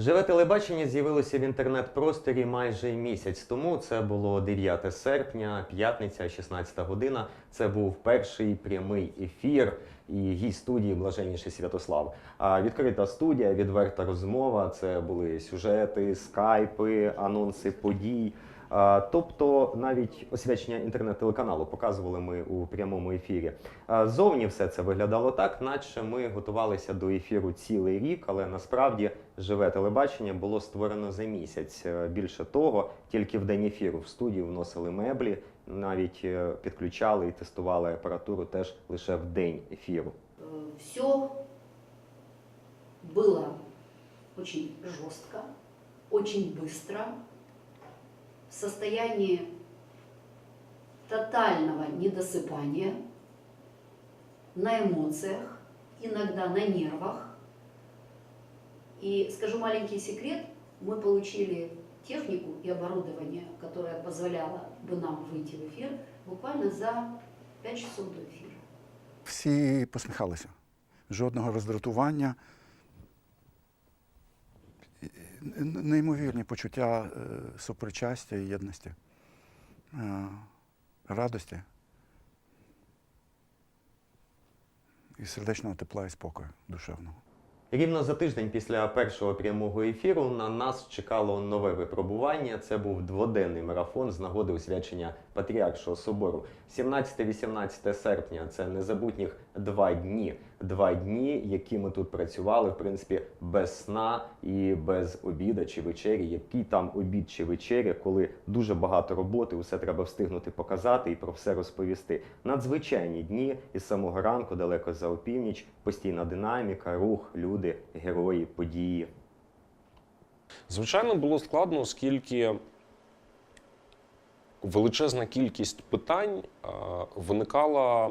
Живе телебачення з'явилося в інтернет-просторі майже місяць тому. Це було 9 серпня, п'ятниця, 16 година. Це був перший прямий ефір і гість студії Блаженніший Святослав. А відкрита студія, відверта розмова. Це були сюжети, скайпи, анонси подій. Тобто навіть освячення інтернет-телеканалу показували ми у прямому ефірі. Зовні все це виглядало так, наче ми готувалися до ефіру цілий рік, але насправді живе телебачення було створено за місяць. Е, Більше того, тільки в день ефіру в студію вносили меблі, навіть е, підключали і тестували апаратуру теж лише в день ефіру. все было очень жестко, очень быстро, в состоянии тотального недосыпания, на эмоциях, иногда на нервах. И скажу маленький секрет, мы получили технику и оборудование, которое позволяло бы нам выйти в эфир буквально за 5 часов до эфира. Всі посміхалися. Жодного роздратування. Неймовірні почуття е, супричастя і єдності, е, радості і сердечного тепла і спокою душевного. Рівно за тиждень після першого прямого ефіру на нас чекало нове випробування. Це був дводенний марафон з нагоди освячення Патріаршого собору. 17-18 серпня це незабутніх два дні. Два дні, які ми тут працювали, в принципі, без сна і без обіда чи вечері. Який там обід чи вечеря, коли дуже багато роботи, усе треба встигнути показати і про все розповісти. Надзвичайні дні із самого ранку, далеко за опівніч, постійна динаміка, рух, люди, герої, події. Звичайно, було складно, оскільки величезна кількість питань е, виникала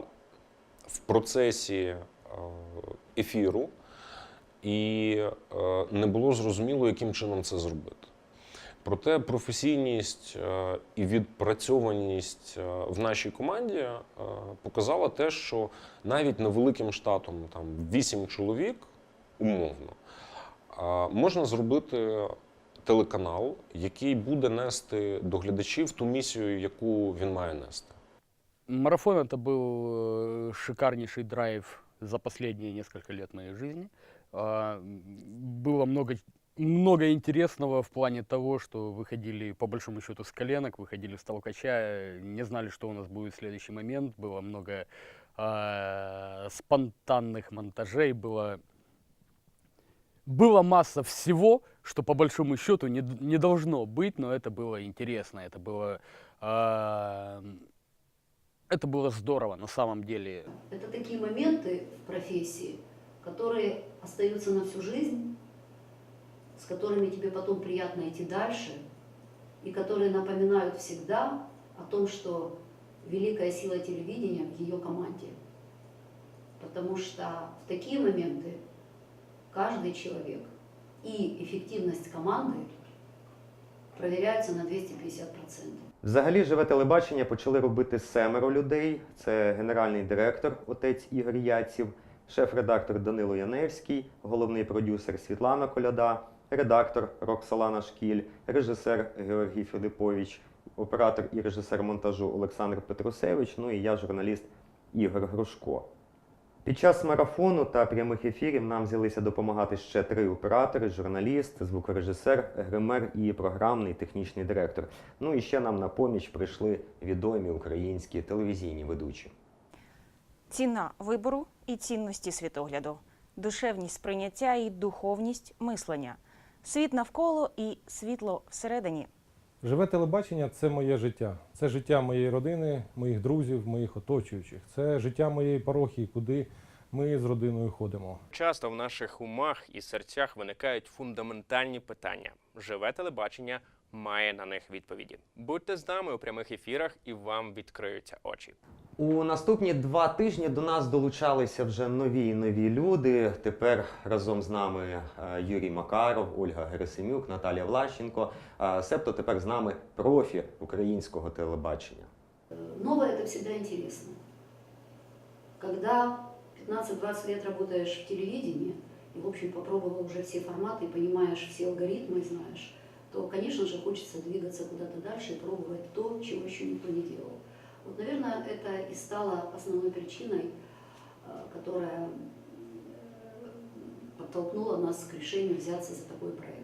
в процесі е, ефіру, і е, не було зрозуміло, яким чином це зробити. Проте професійність і відпрацьованість в нашій команді показала те, що навіть невеликим штатом, там 8 чоловік, умовно, можна зробити телеканал, який буде нести до глядачів ту місію, яку він має нести. Марафон это был э, шикарнейший драйв за последние несколько лет моей жизни. А, м, Было много, много интересного в плане того, что выходили по большому счету с коленок, выходили с толкача, э, не знали, что у нас будет в следующий момент. Было много а, спонтанных монтажей, было, была масса всего, что по большому счету не, не должно быть, но это было интересно, это было а, это было здорово на самом деле. Это такие моменты в профессии, которые остаются на всю жизнь, с которыми тебе потом приятно идти дальше, и которые напоминают всегда о том, что великая сила телевидения в ее команде. Потому что в такие моменты каждый человек и эффективность команды проверяются на 250%. Взагалі, живе телебачення почали робити семеро людей. Це генеральний директор, отець Ігор Яців, шеф-редактор Данило Яневський, головний продюсер Світлана Коляда, редактор Роксолана Шкіль, режисер Георгій Филипович, оператор і режисер монтажу Олександр Петрусевич. Ну і я, журналіст Ігор Грушко. Під час марафону та прямих ефірів нам взялися допомагати ще три оператори: журналіст, звукорежисер, гример і програмний технічний директор. Ну і ще нам на поміч прийшли відомі українські телевізійні ведучі. Ціна вибору і цінності світогляду, душевність сприйняття і духовність мислення, світ навколо і світло всередині. Живе телебачення це моє життя. Це життя моєї родини, моїх друзів, моїх оточуючих. Це життя моєї парохії, куди ми з родиною ходимо. Часто в наших умах і серцях виникають фундаментальні питання. Живе телебачення має на них відповіді. Будьте з нами у прямих ефірах, і вам відкриються очі. У наступні два тижні до нас долучалися вже нові і нові люди. Тепер разом з нами е, Юрій Макаров, Ольга Герасимюк, Наталія Влащенко. Е, Себто тепер з нами профі українського телебачення. Э, Новое это всегда интересно. Когда 15-20 лет работаешь в телевидении, и, в общем, попробовал уже все форматы, и понимаешь все алгоритмы, знаешь, то, конечно же, хочется двигаться куда-то дальше и пробовать то, чего еще никто не делал. Вот, наверное, это и стало основной причиной, э, которая э, подтолкнула нас к решению взяться за такой проект.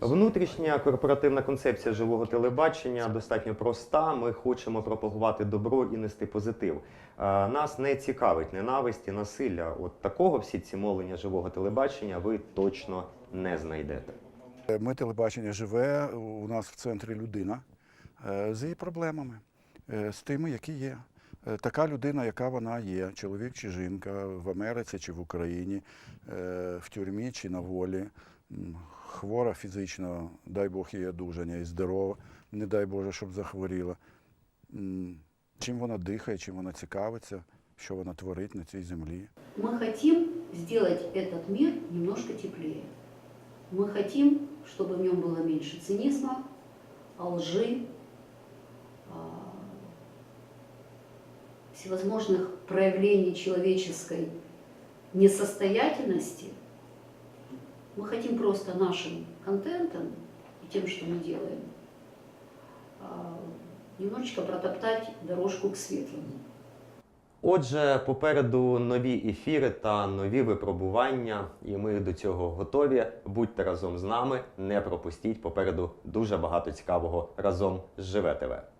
Внутрішня корпоративна концепція живого телебачення достатньо проста. Ми хочемо пропагувати добро і нести позитив. Е, Нас не цікавить ненависть і насилля. От такого в сітці мовлення живого телебачення ви точно не знайдете. Ми телебачення живе, у нас в центрі людина е, з її проблемами, е, з тими, які є. Е, Така людина, яка вона є, чоловік чи жінка в Америці чи в Україні, е, в тюрмі чи на волі, м, хвора фізично, дай Бог їй одужання, і здорова, не дай Боже, щоб захворіла. М, Чим вона дихає, чим вона цікавиться, що вона творить на цій землі. Мы хотим сделать этот мир немножко теплее. Мы хотим, чтобы в нем было меньше цинизма, лжи, а, всевозможных проявлений человеческой несостоятельности. Мы хотим просто нашим контентом и тем, что мы делаем, а, немножечко протоптать дорожку к светлому. Отже, попереду нові ефіри та нові випробування, і ми до цього готові. Будьте разом з нами, не пропустіть. Попереду дуже багато цікавого разом з Живе ТВ.